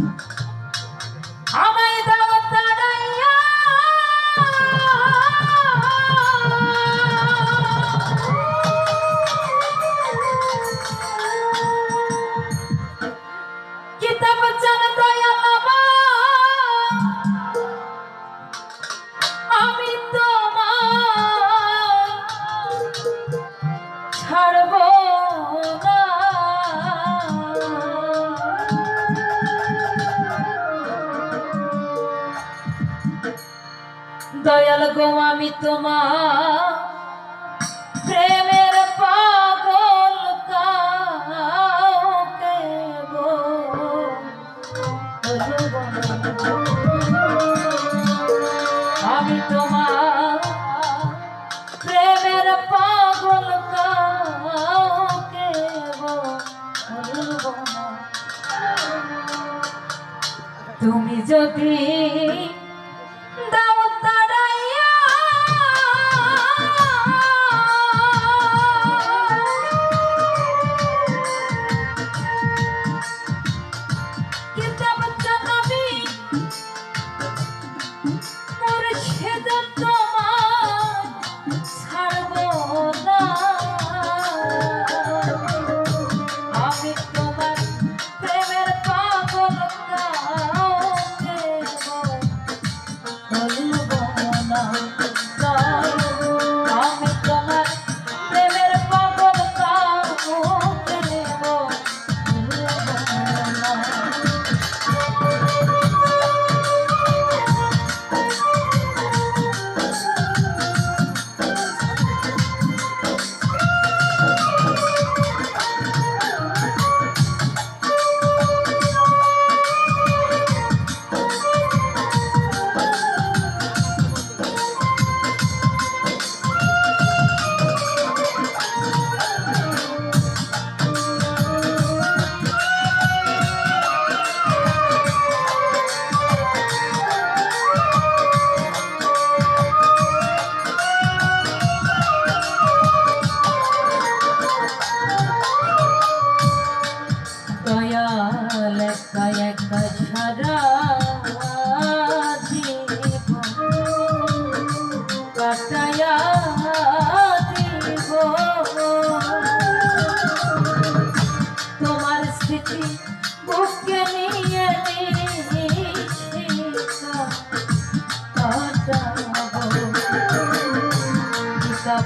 ん? দয়াল গো আমি তোমার প্রেমের পাগল আমি তোমার প্রেমের পাগল তুমি যদি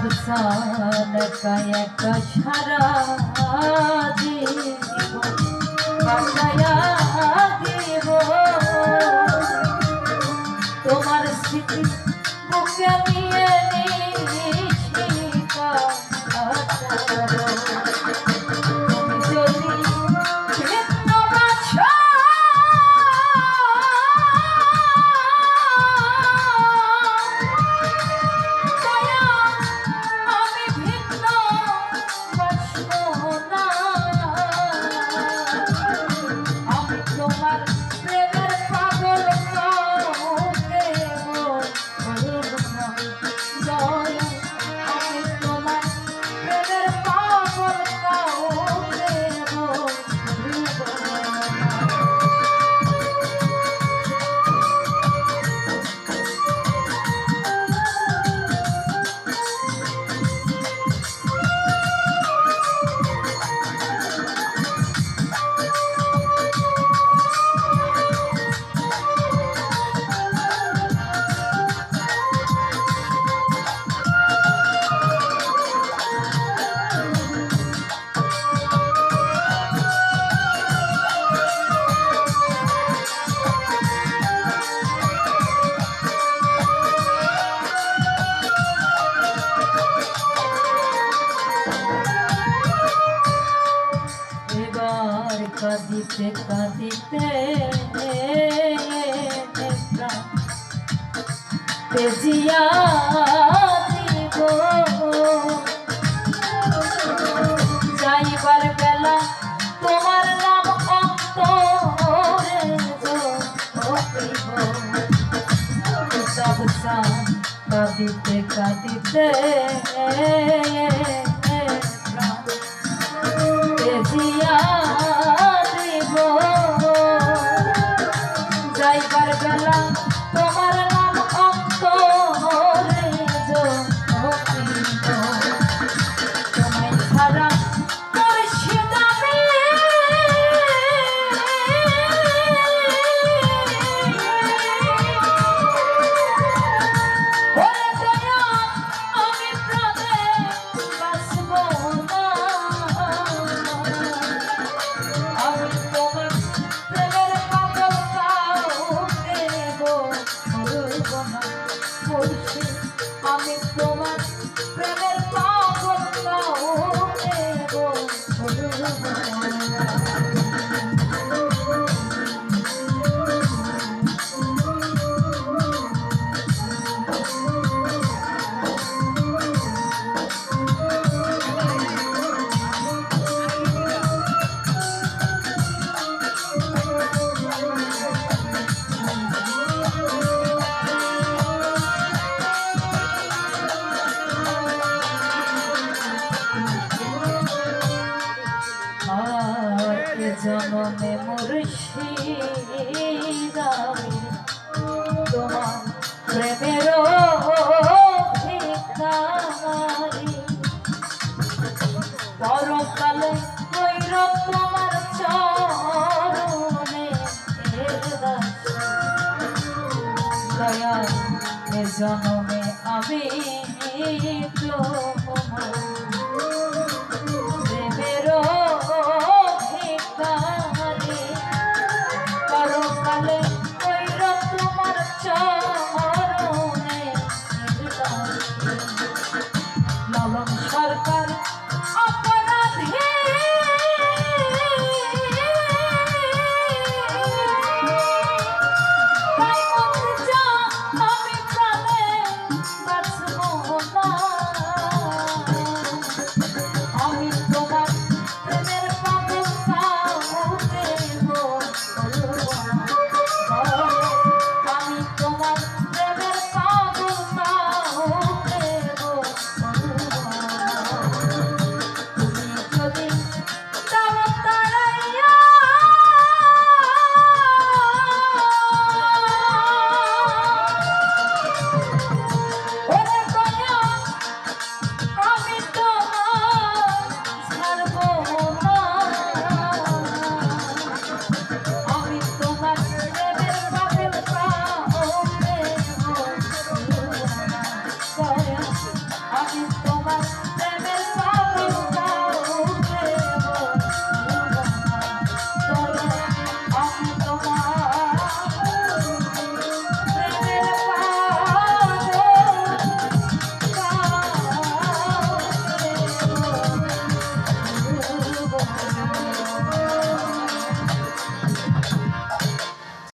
আফসান একা সারা জীবন বাসায়া দিব তোমার স্মৃতি বুকে আমি কাঁদিতে কাঁদিতে পেজিয়া দিব। যাইবার বেলা তোমার নাম অন্ত কাঁদিতে কাঁদিতে জনমে মুর্শিদা তোমার প্রেমের পরকালে কইর তোমার চরণে জনমে আমি তো